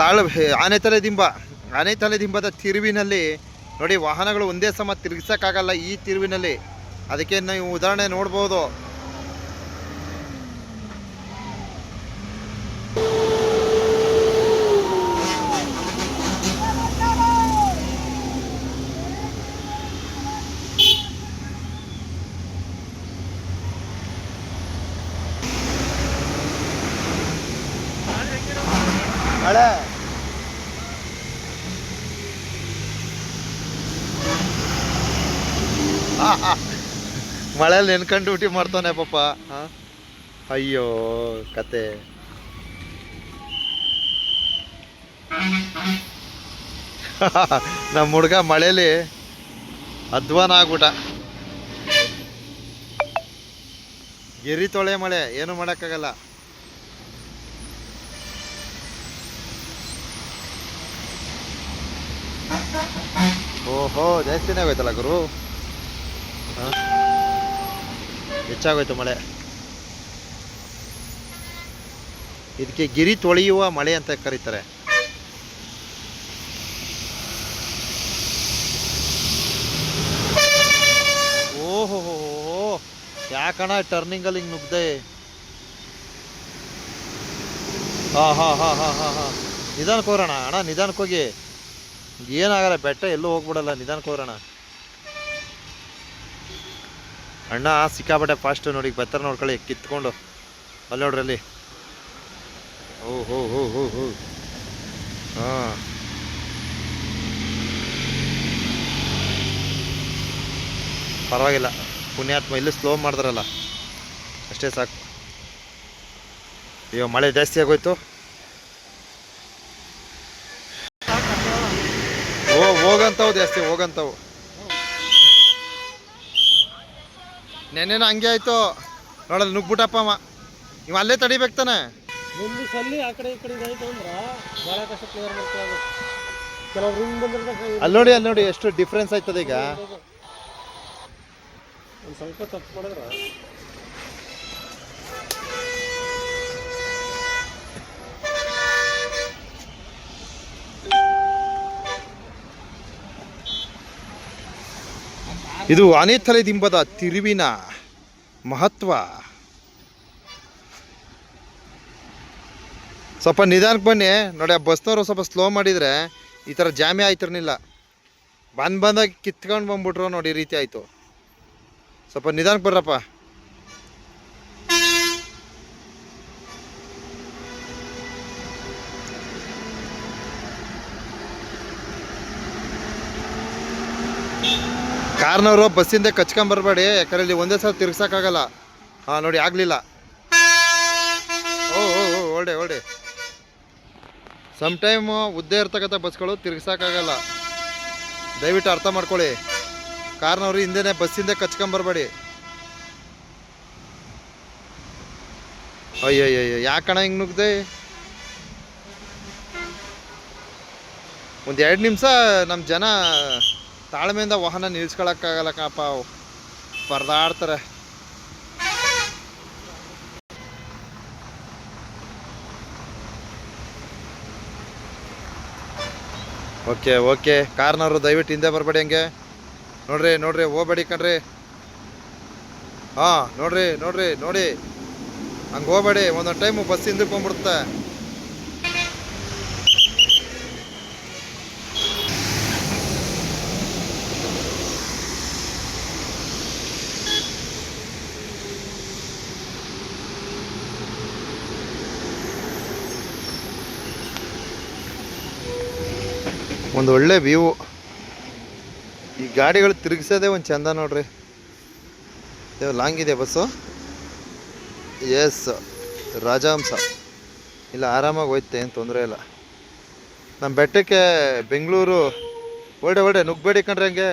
ತಾಳ ಆನೆತಲೆ ದಿಂಬ. ಆನೆತಲೆ ದಿಂಬದ ತಿರುವಿನಲ್ಲಿ ನೋಡಿ ವಾಹನಗಳು ಒಂದೇ ಸಮ ತಿರುಗಿಸೋಕ್ಕಾಗಲ್ಲ ಈ ತಿರುವಿನಲ್ಲಿ. ಅದಕ್ಕೆ ನೀವು ಉದಾಹರಣೆ ನೋಡ್ಬೋದು. ಮಳೆ ಮಳೆಯಲ್ಲಿ ನೆನ್ಕೊಂಡು ಡ್ಯೂಟಿ ಮಾಡ್ತಾನೆ ಪಾಪ? ಅಯ್ಯೋ, ಕತೆ. ನಮ್ಮ ಹುಡುಗ ಮಳೇಲಿ ಅಧ್ವಾನ ಆಗ್ಬಿಟ ಗೆರಿ ತೊಳೆ ಮಳೆ, ಏನು ಮಾಡೋಕ್ಕಾಗಲ್ಲ. ಓಹೋ, ಜಾಸ್ತಿನೇ ಆಗೋಯ್ತಲ್ಲ ಗುರು? ಹೆಚ್ಚಾಗೋಯ್ತು ಮಳೆ. ಇದಕ್ಕೆ ಗಿರಿ ತೊಳೆಯುವ ಮಳೆ ಅಂತ ಕರೀತಾರೆ. ಓಹೋ ಯಾಕಣ ಟರ್ನಿಂಗಲ್ಲಿ ಹಿಂಗೆ ನುಗ್ದೆ? ಹಾ ಹಾ ಹಾ ಹಾ ಹಾ ಹಾ. ನಿಧಾನಕ್ಕೆ ಹೋಗೋಣ, ಅಣ್ಣ, ನಿಧಾನಕ್ಕೆ ಹೋಗಿ. ಏನಾಗಲ್ಲ, ಬೆಟ್ಟ ಎಲ್ಲೂ ಹೋಗ್ಬಿಡಲ್ಲ, ನಿಧಾನಕ್ಕೆ ಹೋಗೋಣ ಅಣ್ಣ, ಸಿಕ್ಕಾಪಟ್ಟೆ ಫಾಸ್ಟ್ ನೋಡಿ, ಬೆತ್ತರ ನೋಡ್ಕೊಳ್ಳಿ, ಕಿತ್ಕೊಂಡು. ಅಲ್ಲಿ ನೋಡ್ರಿ ಓ ಹೋ ಹೋ ಹೋ ಹೋ, ಹಾಂ. ಪರವಾಗಿಲ್ಲ, ಪುಣ್ಯಾತ್ಮ ಇಲ್ಲಿ ಸ್ಲೋ ಮಾಡಿದ್ರಲ್ಲ. ಅಷ್ಟೇ ಸಾಕು. ಅಯ್ಯೋ, ಮಳೆ ಜಾಸ್ತಿ ಆಗೋಯ್ತು. ಹೋಗಂತವು ಜಾಸ್ತಿ ಹೋಗಂತವು. ನೆನ್ನೆನ ಹಂಗೆ ಆಯ್ತು. ನೋಡಲ್ಲ ನುಗ್ಬಿಟ್ಟಪ್ಪ ಇವ ಅಲ್ಲೇ ತಡಿಬೇಕು ತಾನೆ. ಮುಂದೆ ಸಲ್ಲಿ ಆ ಕಡೆ ಈ ಕಡೆ ಅಂದ್ರೆ ಭಾಳ ಕಷ್ಟ ಕ್ಲಿಯರ್ ಅಲ್ಲಿ ನೋಡಿ ಅಲ್ಲಿ ನೋಡಿ ಎಷ್ಟು ಡಿಫ್ರೆನ್ಸ್ ಆಯ್ತದ ಈಗ. ಒಂದು ಸ್ವಲ್ಪ ತಪ್ಪು ಮಾಡಿದ್ರೆ ಇದು ಆನೆತಲೆ ದಿಂಬದ ತಿರುವಿನ ಮಹತ್ವ. ಸ್ವಲ್ಪ ನಿಧಾನಕ್ಕೆ ಬನ್ನಿ. ನೋಡಿ, ಆ ಬಸ್ನವರು ಸ್ವಲ್ಪ ಸ್ಲೋ ಮಾಡಿದರೆ ಈ ಥರ ಜಾಮೆ ಆಯ್ತಿರ್ನಿಲ್ಲ ಬಂದು ಬಂದಾಗ ಕಿತ್ಕೊಂಡು ಬಂದ್ಬಿಟ್ರು ನೋಡಿ, ಈ ರೀತಿ ಆಯಿತು. ಸ್ವಲ್ಪ ನಿಧಾನಕ್ಕೆ ಬರ್ರಪ್ಪ. ಕಾರ್ನವರು ಬಸ್ಸಿಂದ ಕಚ್ಕೊಂಬರ್ಬೇಡಿ ಯಾಕಂದ್ರೆ ಇಲ್ಲಿ ಒಂದೇ ಸಲ ತಿರ್ಗ್ಸಕ್ಕಾಗಲ್ಲ. ಹಾಂ, ನೋಡಿ, ಆಗಲಿಲ್ಲ. ಓ ಓ ಓ ಒಳ್ಳೆ ಒಳ್ಳೆ ಸಮ್ ಟೈಮ್ ಉದ್ದೇ ಇರ್ತಕ್ಕಂಥ ಬಸ್ಗಳು ತಿರ್ಗ್ಸೋಕ್ಕಾಗಲ್ಲ. ದಯವಿಟ್ಟು ಅರ್ಥ ಮಾಡ್ಕೊಳ್ಳಿ. ಕಾರ್ನವರು ಹಿಂದೆನೇ ಬಸ್ಸಿಂದ ಕಚ್ಕೊಂಬರ್ಬೇಡಿ ಅಯ್ಯಯ್ಯಯ್ಯ ಯಾಕಣ ಹಿಂಗೆ ನುಗ್ದೆ? ಒಂದು ಎರಡು ನಿಮಿಷ ನಮ್ಮ ಜನ ತಾಳ್ಮೆಯಿಂದ ವಾಹನ ನಿಲ್ಸ್ಕೊಳಕ್ಕಾಗಲ್ಲ ಕಣಪ್ಪ, ಅವು ಪರದಾಡ್ತಾರೆ ಓಕೆ ಓಕೆ, ಕಾರ್ನವರು ದಯವಿಟ್ಟು ಹಿಂದೆ ಬರಬೇಡಿ ಹಂಗೆ. ನೋಡ್ರಿ ನೋಡ್ರಿ, ಹೋಗ್ಬೇಡಿ ಕಣ್ರಿ. ಹಾಂ, ನೋಡ್ರಿ ನೋಡ್ರಿ, ನೋಡಿ. ಹಂಗೆ ಹೋಗ್ಬೇಡಿ, ಒಂದೊಂದು ಟೈಮು ಬಸ್ ಹಿಂದಕ್ಕೆ ಬಂದ್ಬಿಡುತ್ತೆ. ಒಂದು ಒಳ್ಳೆ ವ್ಯೂ ಈ ಗಾಡಿಗಳು ತಿರುಗಿಸೋದೇ ಒಂದು ಚಂದ ನೋಡ್ರಿ. ಲಾಂಗ್ ಇದೆ ಬಸ್ಸು. ಎಸ್ ರಾಜಹಂಸ. ಇಲ್ಲ, ಆರಾಮಾಗಿ ಹೋಯ್ತೆ, ಏನು ತೊಂದರೆ ಇಲ್ಲ. ನಮ್ಮ ಬೆಟ್ಟಕ್ಕೆ ಬೆಂಗಳೂರು. ಒಳ್ಳೆ ಒಳ್ಳೆ, ನುಗ್ಬೇಡಿ ಕಣ್ರಿ ಹಂಗೆ.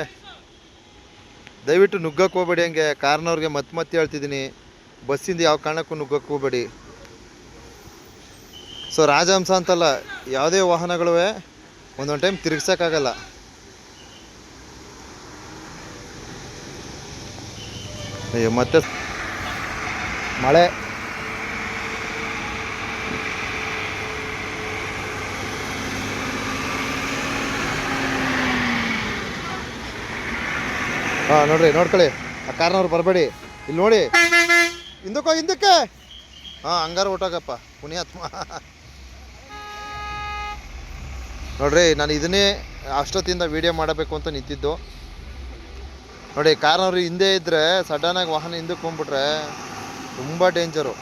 ದಯವಿಟ್ಟು ನುಗ್ಗಕ್ಕೆ ಹೋಗ್ಬೇಡಿ ಹಂಗೆ. ಕಾರ್ನವ್ರಿಗೆ ಮತ್ತೆ ಮತ್ತೆ ಹೇಳ್ತಿದ್ದೀನಿ. ಬಸ್ಸಿಂದ ಯಾವ ಕಾರಣಕ್ಕೂ ನುಗ್ಗಕ್ಕೆ ಹೋಗ್ಬೇಡಿ. ಸೊ ರಾಜಹಂಸ ಅಂತಲ್ಲ, ಯಾವುದೇ ವಾಹನಗಳು ಒಂದೊಂದು ಟೈಮ್ ತಿರುಗ್ಸೋಕ್ಕಾಗಲ್ಲ. ಅಯ್ಯೋ, ಮತ್ತೆ ಮಳೆ. ಹಾಂ, ನೋಡ್ರಿ, ನೋಡ್ಕೊಳ್ಳಿ. ಆ ಕಾರ್ನವ್ರು ಬರಬೇಡಿ. ಇಲ್ಲಿ ನೋಡಿ. ಹಿಂದಕ್ಕೋ, ಹಿಂದಕ್ಕೆ. ಹಾಂ, ಹಂಗಾರು ಊಟಕಪ್ಪ ಪುಣ್ಯಾತ್ಮ. ನೋಡ್ರಿ, ನಾನು ಇದನ್ನೇ ಅಷ್ಟೊತ್ತಿಂದ ವೀಡಿಯೋ ಮಾಡಬೇಕು ಅಂತ ನಿಂತಿದ್ದು. ನೋಡಿ, ಕಾರ್ನವ್ರು ಹಿಂದೆ ಇದ್ದರೆ ಸಡನ್ನಾಗಿ ವಾಹನ ಹಿಂದಕ್ಕೆ ಹೋಗ್ಬಿಟ್ರೆ ತುಂಬ ಡೇಂಜರು